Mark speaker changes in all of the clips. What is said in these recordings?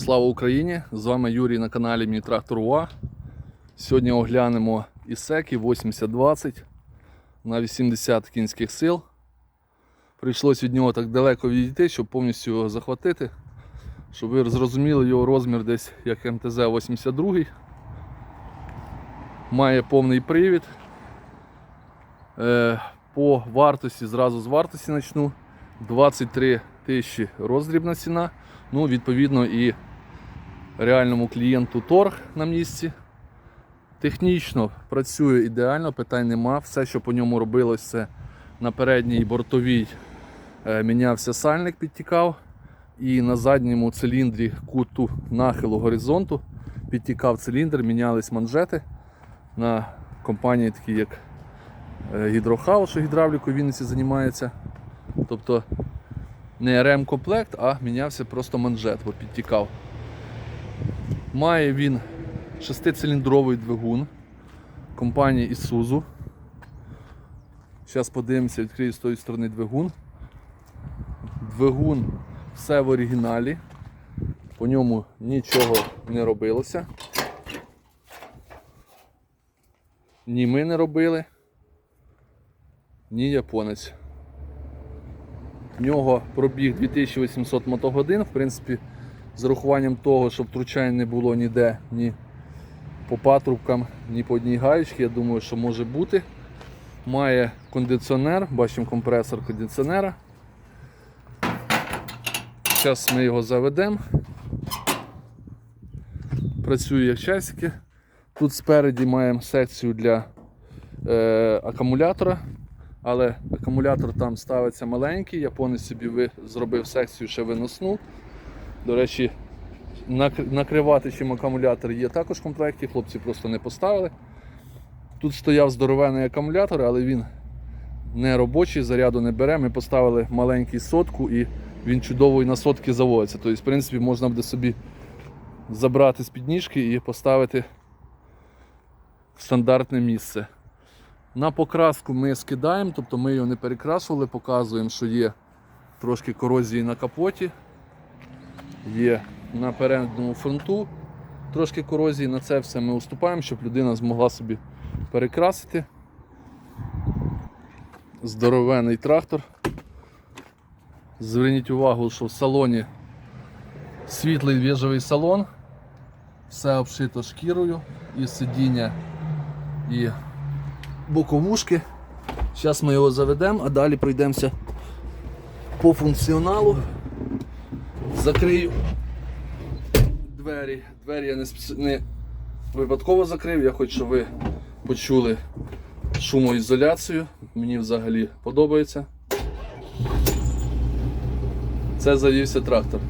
Speaker 1: Слава Україні! З вами Юрій на каналі Мій Трактор УА. Сьогодні оглянемо Ісеки 8020 на 80 кінських сил. Прийшлось від нього так далеко відійти, щоб повністю його захватити. Щоб ви зрозуміли його розмір десь як МТЗ-82. Має повний привід. Е, По вартості, зразу з вартості почну. 23 тисячі роздрібна ціна. Ну, відповідно, і реальному клієнту торг на місці. Технічно працює ідеально, питань нема. Все, що по ньому робилось, це на передній бортовій е, мінявся сальник, підтікав. І на задньому циліндрі куту нахилу горизонту підтікав циліндр, мінялись манжети на компанії, такі як е, Гідрохаус, що гідравлікою в Вінниці займається. Тобто не ремкомплект, а мінявся просто манжет, бо підтікав. Має він шестициліндровий двигун компанії Isuzu. Зараз подивимося, відкрию з тої сторони двигун. Двигун все в оригіналі. По ньому нічого не робилося. Ні ми не робили, ні японець. В нього пробіг 2800 мотогодин. В принципі, з урахуванням того, що втручань не було ніде, ні по патрубкам, ні по одній гаєчці, я думаю, що може бути. Має кондиціонер, бачимо компресор кондиціонера. Зараз ми його заведемо. Працює як часики. Тут спереді маємо секцію для е, акумулятора. Але акумулятор там ставиться маленький, японець собі зробив секцію ще виносну. До речі, нак- накривати чим акумулятор є також в комплекті, хлопці просто не поставили. Тут стояв здоровений акумулятор, але він не робочий, заряду не бере. Ми поставили маленький сотку і він чудово і на сотки заводиться. Тобто, в принципі, можна буде собі забрати з підніжки і поставити в стандартне місце. На покраску ми скидаємо, тобто ми його не перекрашували, показуємо, що є трошки корозії на капоті, є на передньому фронту трошки корозії. На це все ми уступаємо, щоб людина змогла собі перекрасити. Здоровений трактор. Зверніть увагу, що в салоні світлий віжовий салон, все обшито шкірою, і сидіння, і боковушки. Зараз ми його заведемо, а далі пройдемося по функціоналу. Закрию двері. Двері я не, не випадково закрив, я хочу, щоб ви почули шумоізоляцію. Мені взагалі подобається. Це завівся трактор.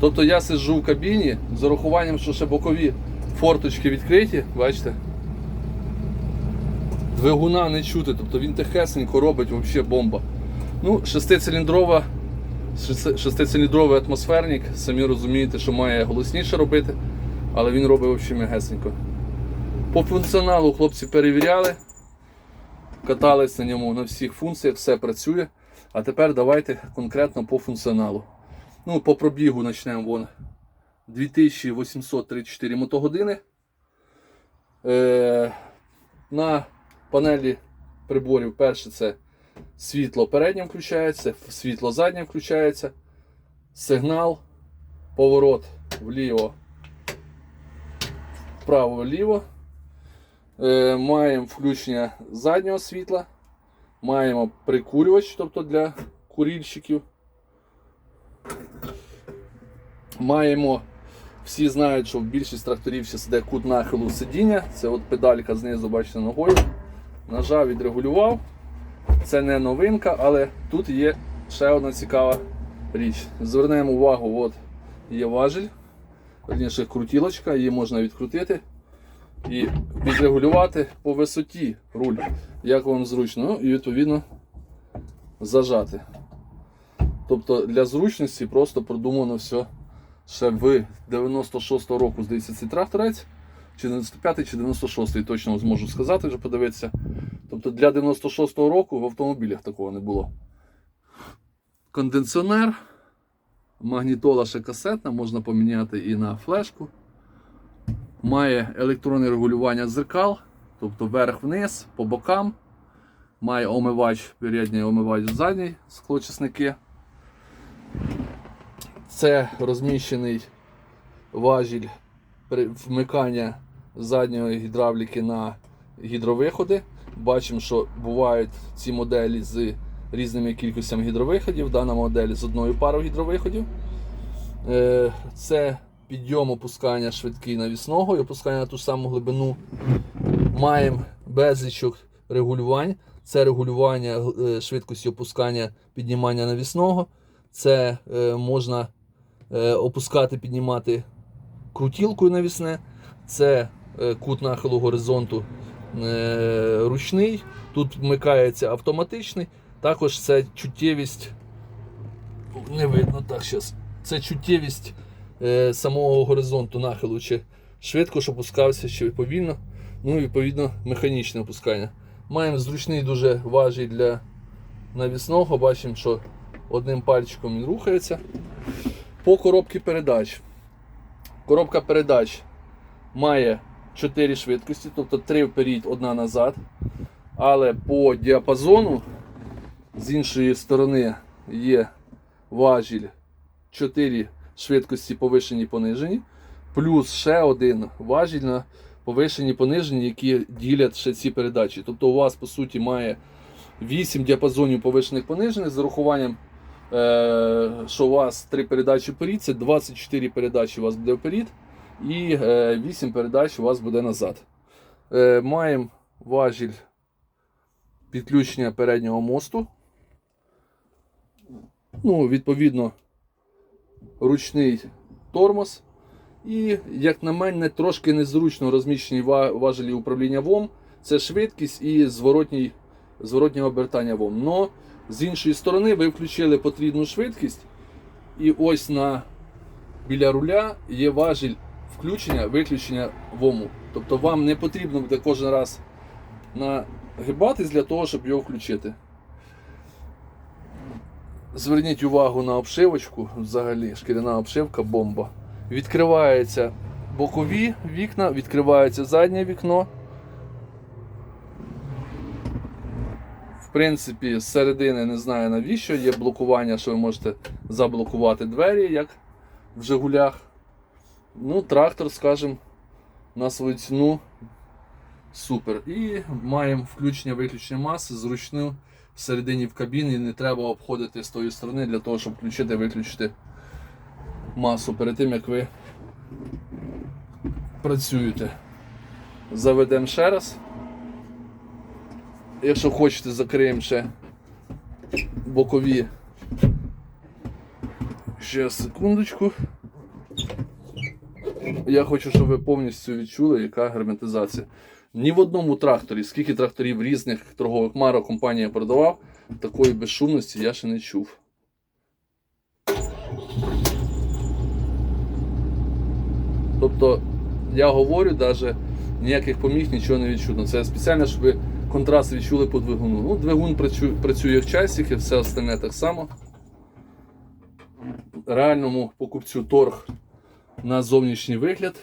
Speaker 1: Тобто я сиджу в кабіні з урахуванням, що ще бокові форточки відкриті, бачите? Двигуна не чути, тобто він тихесенько робить взагалі бомба. Ну, шестициліндрова, шести- шестициліндровий атмосферник, самі розумієте, що має голосніше робити, але він робить взагалі м'ягесенько. По функціоналу хлопці перевіряли, катались на ньому на всіх функціях, все працює. А тепер давайте конкретно по функціоналу. Ну, по пробігу почнемо вон 2834 мотогодини. Е, на панелі приборів перше це світло переднє включається, світло заднє включається, сигнал, поворот вліво, вправо-вліво. Е, маємо включення заднього світла, маємо прикурювач, тобто для курільщиків. Маємо, всі знають, що в більшість тракторів зараз йде кут нахилу сидіння. Це от педалька знизу, бачите, ногою. Нажав, відрегулював. Це не новинка, але тут є ще одна цікава річ. Звернемо увагу, от є важіль, верніше крутілочка, її можна відкрутити і відрегулювати по висоті руль, як вам зручно, ну, і відповідно зажати. Тобто для зручності просто продумано все ще в 96-го року, здається, цей тракторець, чи 95-й, чи 96-й, точно зможу сказати, вже подивитися. Тобто для 96-го року в автомобілях такого не було. Кондиціонер. Магнітола ще касетна, можна поміняти і на флешку. Має електронне регулювання дзеркал, тобто вверх-вниз, по бокам. Має омивач, передній омивач задній, склочисники. Це розміщений важіль вмикання задньої гідравліки на гідровиходи. Бачимо, що бувають ці моделі з різними кількостями гідровиходів. Дана модель з одною парою гідровиходів. Е, Це підйом опускання швидкий навісного і опускання на ту саму глибину. Маємо безлічок регулювань. Це регулювання е, швидкості опускання піднімання навісного. Це е, можна опускати, піднімати крутілкою навісне. Це кут нахилу горизонту е, ручний. Тут вмикається автоматичний. Також це чуттєвість. Не видно так зараз. Це чуттєвість е, самого горизонту нахилу, чи швидко що опускався, чи повільно. Ну і відповідно механічне опускання. Маємо зручний дуже важіль для навісного. Бачимо, що одним пальчиком він рухається. По коробці передач. Коробка передач має 4 швидкості, тобто 3 вперед, одна назад. Але по діапазону з іншої сторони є важіль 4 швидкості повишені понижені, плюс ще один важіль на повишені понижені, які ділять ще ці передачі. Тобто у вас, по суті, має 8 діапазонів повишених понижених з урахуванням, е, що у вас 3 передачі вперед, це 24 передачі у вас буде вперед, і е, 8 передач у вас буде назад. Е, маємо важіль підключення переднього мосту. Ну, відповідно, ручний тормоз. І, як на мене, трошки незручно розміщені важелі управління ВОМ. Це швидкість і зворотній, зворотнє обертання ВОМ. Но з іншої сторони ви включили потрібну швидкість. І ось на біля руля є важіль включення, виключення ВОМу. Тобто вам не потрібно буде кожен раз нагибатись для того, щоб його включити. Зверніть увагу на обшивочку, взагалі, шкіряна обшивка бомба. Відкриваються бокові вікна, відкривається заднє вікно. В принципі, з середини не знаю навіщо, є блокування, що ви можете заблокувати двері, як в Жигулях. Ну, трактор, скажімо, на свою ціну супер. І маємо включення-виключення маси зручну всередині в кабіні. Не треба обходити з тої сторони для того, щоб включити виключити масу перед тим, як ви працюєте. Заведемо ще раз. Якщо хочете, закриємо ще бокові. Ще секундочку. Я хочу, щоб ви повністю відчули, яка герметизація. Ні в одному тракторі, скільки тракторів різних торгових марок компанія продавав, такої безшумності я ще не чув. Тобто, я говорю, навіть ніяких поміг нічого не відчутно. Це спеціально, щоб ви контраст відчули по двигуну. Ну, двигун працює, в часики, все остальне так само. Реальному покупцю торг на зовнішній вигляд.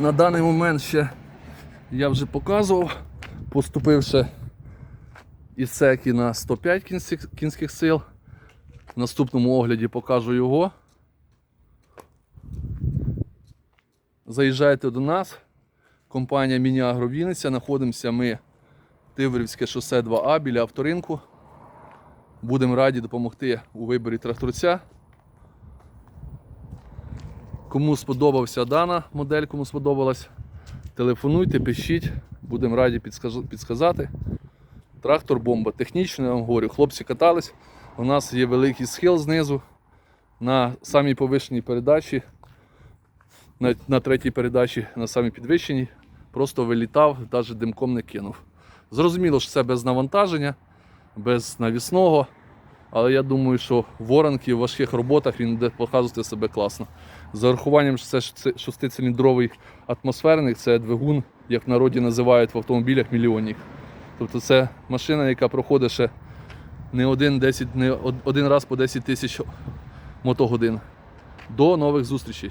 Speaker 1: На даний момент ще я вже показував, поступивши із секі на 105 кінських, сил. В наступному огляді покажу його. Заїжджайте до нас. Компанія Міні-Агро Вінниця. Знаходимося ми Тиврівське шосе 2А біля авторинку. Будемо раді допомогти у виборі тракторця. Кому сподобався дана модель, кому сподобалась, телефонуйте, пишіть, будемо раді підсказати. Трактор бомба. Технічно я вам говорю, хлопці катались. У нас є великий схил знизу. На самій повишеній передачі, на, на третій передачі, на самій підвищеній, просто вилітав, навіть димком не кинув. Зрозуміло, що це без навантаження, без навісного. Але я думаю, що воронки в важких роботах він буде показувати себе класно. За урахуванням, що це шестициліндровий атмосферник, це двигун, як в народі називають в автомобілях мільйонник. Тобто це машина, яка проходить ще не один, 10, не один раз по 10 тисяч мотогодин. До нових зустрічей!